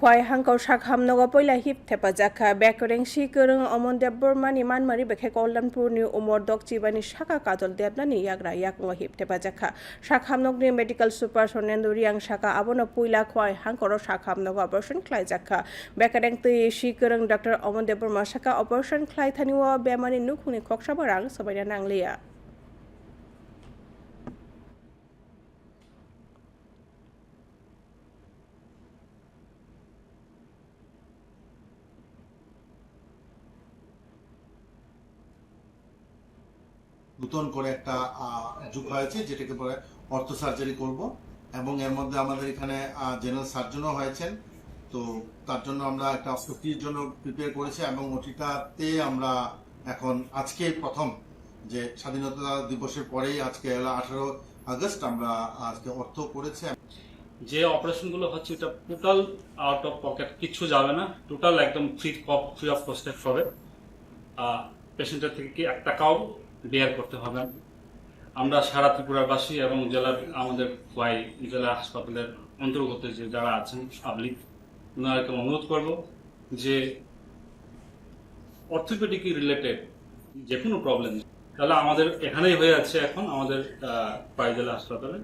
hangkau shak hamnogo poila hip thepa jakha bekoreng si korong omon deb bormani manmari bekhe kollanpur ni umor dok chibani shaka kajol debnani yagra yakmo hip thepa jakha shak hamnogni medical super sonendu riang shaka abono puila khwai hangkoro shak hamnogo operation khlai jakha bekoreng tui si korong dr omon deb borma shaka operation khlai thaniwa bemani nukhuni khoksabarang sabaina nangleya নতুন করে একটা যুগ হয়েছে যেটাকে পরে অর্থ surgery করব। এবং এর মধ্যে আমাদের এখানে জেনারেল সার্জনও হয়েছেন। তো তার জন্য আমরা একটা ওটির জন্য প্রিপেয়ার করেছি এবং ওটিটাতে আমরা এখন আজকে প্রথম যে স্বাধীনতা দিবসের পরেই আজকে আঠারো আগস্ট আমরা আজকে অর্থ করেছি। যে অপারেশনগুলো হচ্ছে এটা টোটাল আউট অফ পকেট কিচ্ছু যাবে না। টোটাল একদম ফ্রি ফ্রি অফ কস্টে হবে। পেশেন্টের থেকে কি এক টাকাও বেয়ার করতে হবে। আমরা সারা ত্রিপুরাবাসী এবং জেলার আমাদের খোয়াই জেলা হাসপাতালের অন্তর্গত যে যারা আছেন পাবলিক ওনাদেরকে অনুরোধ করব যে অর্থোপেডিক রিলেটেড যে কোনো প্রবলেম তাহলে আমাদের এখানেই হয়ে যাচ্ছে এখন আমাদের খোয়াই জেলা হাসপাতালে।